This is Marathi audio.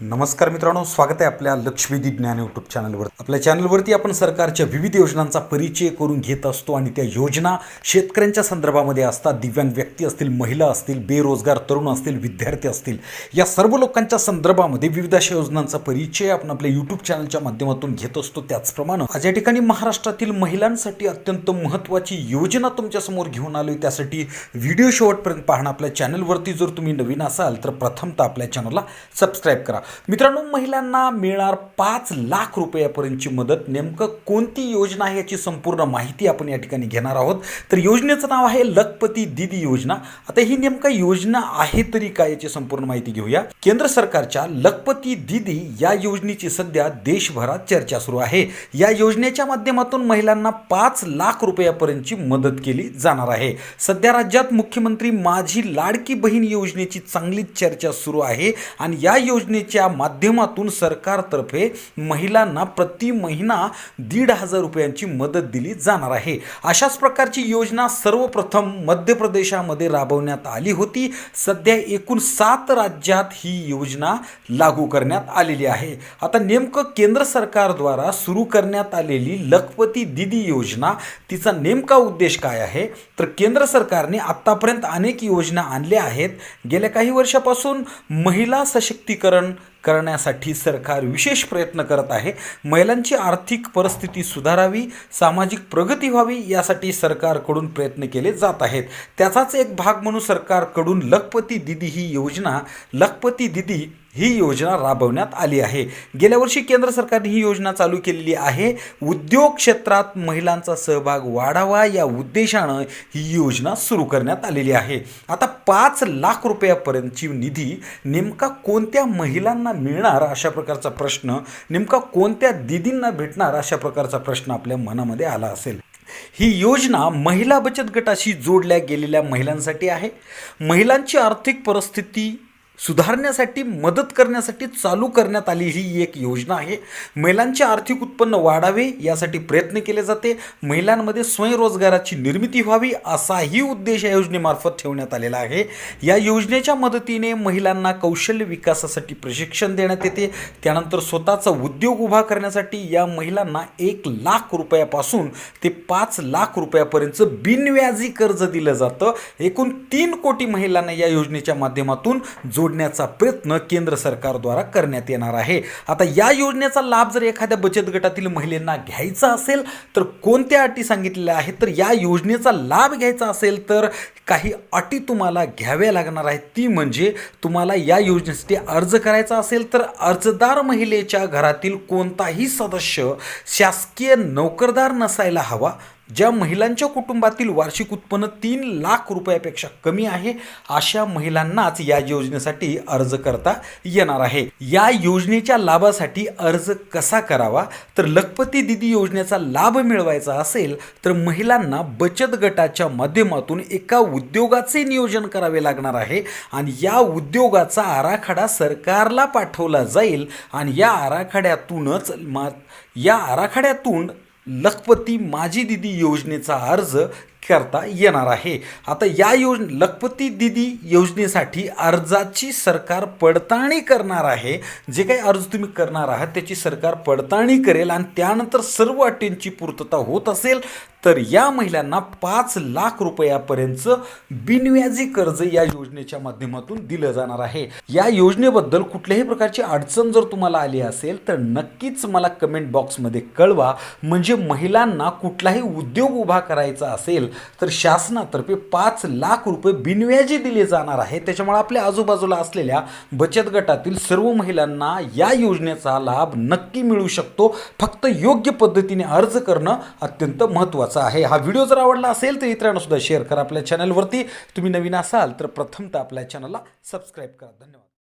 नमस्कार मित्रांनो स्वागत आहे आपल्या लक्ष्मीदी ज्ञान यूट्यूब चॅनलवर आपल्या चॅनलवरती आपण सरकारच्या विविध योजनांचा परिचय करून घेत असतो आणि त्या योजना शेतकऱ्यांच्या संदर्भामध्ये असतात. दिव्यांग व्यक्ती असतील महिला असतील बेरोजगार तरुण असतील विद्यार्थी असतील. या सर्व लोकांच्या संदर्भामध्ये विविध अशा योजनांचा परिचय आपण आपल्या यूट्यूब चॅनलच्या माध्यमातून घेत असतो. त्याचप्रमाणे आज या ठिकाणी महाराष्ट्रातील महिलांसाठी अत्यंत महत्त्वाची योजना तुमच्यासमोर घेऊन आलो त्यासाठी व्हिडिओ शेवटपर्यंत पाहणं आपल्या चॅनलवरती जर तुम्ही नवीन असाल तर प्रथमतः आपल्या चॅनलला सबस्क्राईब करा. मित्रांनो महिलांना मिळणार पाच लाख रुपयापर्यंतची मदत नेमकं कोणती योजना आहे याची संपूर्ण माहिती आपण या ठिकाणी घेणार आहोत. तर योजनेचं नाव आहे लखपती दिदी योजना. आता ही नेमका योजना आहे तरी काय याची संपूर्ण माहिती घेऊया. केंद्र सरकारच्या लखपती दिदी या योजनेची सध्या देशभरात चर्चा सुरू आहे. या योजनेच्या माध्यमातून महिलांना पाच लाख रुपयापर्यंतची मदत केली जाणार आहे. सध्या राज्यात मुख्यमंत्री माझी लाडकी बहीण योजनेची चांगलीच चर्चा सुरू आहे आणि या योजने योजनेच्या माध्यमातून सरकारतर्फे महिलांना प्रति महिना दीड हजार रुपयांची मदत दिली जाणार आहे. अशाच प्रकारची योजना सर्वप्रथम मध्य प्रदेशामध्ये राबवण्यात आली होती. सध्या एकूण सात राज्यात ही योजना लागू करण्यात आलेली आहे. आता नेमकं केंद्र सरकारद्वारा सुरू करण्यात आलेली लखपती दिदी योजना तिचा नेमका उद्देश काय आहे? तर केंद्र सरकारने आत्तापर्यंत अनेक योजना आणल्या आहेत. गेल्या काही वर्षापासून महिला सशक्तीकरण करण्यासाठी सरकार विशेष प्रयत्न करत आहे. महिलांची आर्थिक परिस्थिती सुधारावी सामाजिक प्रगती व्हावी यासाठी सरकारकडून प्रयत्न केले जात आहेत. त्याचाच एक भाग म्हणून सरकारकडून लखपती दिदी ही योजना लखपती दिदी ही योजना राबवण्यात आली आहे. गेल्या वर्षी केंद्र सरकारने ही योजना चालू केलेली आहे. उद्योग क्षेत्रात महिलांचा सहभाग वाढावा या उद्देशानं ही योजना सुरू करण्यात आलेली आहे. आता पाच लाख रुपयापर्यंतची निधी नेमका कोणत्या महिलांना मिळणार अशा प्रकारचा प्रश्न नेमका कोणत्या दिदींना भेटणार अशा प्रकारचा प्रश्न आपल्या मनामध्ये आला असेल? ही योजना महिला बचत गटाशी जोडल्या गेलेल्या महिलांसाठी आहे. महिलांची आर्थिक परिस्थिती सुधारण्यासाठी मदत करण्यासाठी चालू करण्यात आली ही एक योजना आहे. महिलांचे आर्थिक उत्पन्न वाढावे यासाठी प्रयत्न केले जाते. महिलांमध्ये स्वयंरोजगाराची निर्मिती व्हावी असाही उद्देश या योजनेमार्फत ठेवण्यात आलेला आहे. या योजनेच्या मदतीने महिलांना कौशल्य विकासासाठी प्रशिक्षण देण्यात येते. त्यानंतर स्वतःचा उद्योग उभा करण्यासाठी या महिलांना एक लाख रुपयापासून ते पाच लाख रुपयापर्यंतचं बिनव्याजी कर्ज दिलं जातं. एकूण तीन कोटी महिलांना या योजनेच्या माध्यमातून जोड जोडण्याचा प्रयत्न केंद्र सरकारद्वारा करण्यात येणार आहे. आता या योजनेचा लाभ जर एखाद्या बचत गटातील महिलांना घ्यायचा असेल तर कोणत्या अटी सांगितलेल्या आहेत? तर या योजनेचा लाभ घ्यायचा असेल तर काही अटी तुम्हाला घ्याव्या लागणार आहेत. ती म्हणजे तुम्हाला या योजनेसाठी अर्ज करायचा असेल तर अर्जदार महिलेच्या घरातील कोणताही सदस्य शासकीय नोकरदार नसायला हवा ज्या महिलांच्या कुटुंबातील वार्षिक उत्पन्न तीन लाख रुपयापेक्षा कमी आहे अशा महिलांनाच या योजनेसाठी अर्ज करता येणार आहे. या योजनेच्या लाभासाठी अर्ज कसा करावा? तर लखपती दिदी योजनेचा लाभ मिळवायचा असेल तर महिलांना बचत गटाच्या माध्यमातून एका उद्योगाचे नियोजन करावे लागणार आहे आणि या उद्योगाचा आराखडा सरकारला पाठवला जाईल आणि या आराखड्यातूनच मा या आराखड्यातून लखपती माझी दिदी योजनेचा अर्ज करता येणार आहे. आता या योज लखपती दिदी योजनेसाठी अर्जाची सरकार पडताळणी करणार आहे. जे काही अर्ज तुम्ही करणार आहात त्याची सरकार पडताळणी करेल आणि त्यानंतर सर्व अटींची पूर्तता होत असेल तर या महिलांना पाच लाख रुपयापर्यंतचं बिनव्याजी कर्ज या योजनेच्या माध्यमातून दिलं जाणार आहे. या योजनेबद्दल कुठल्याही प्रकारची अडचण जर तुम्हाला आली असेल तर नक्कीच मला कमेंट बॉक्समध्ये कळवा. म्हणजे महिलांना कुठलाही उद्योग उभा करायचा असेल तर शासनातर्फे पाच लाख रुपये बिनव्याजी दिले जाणार आहे. त्याच्यामुळे आपल्या आजूबाजूला असलेल्या बचत गटातील सर्व महिलांना या योजनेचा लाभ नक्की मिळू शकतो. फक्त योग्य पद्धतीने अर्ज करणं अत्यंत महत्त्वाचं आहे. हा व्हिडिओ जर आवडला असेल तर इतरांना सुद्धा शेअर करा आपल्या चॅनलवरती तुम्ही नवीन असाल तर प्रथमतः आपल्या चॅनलला सबस्क्राईब करा. धन्यवाद.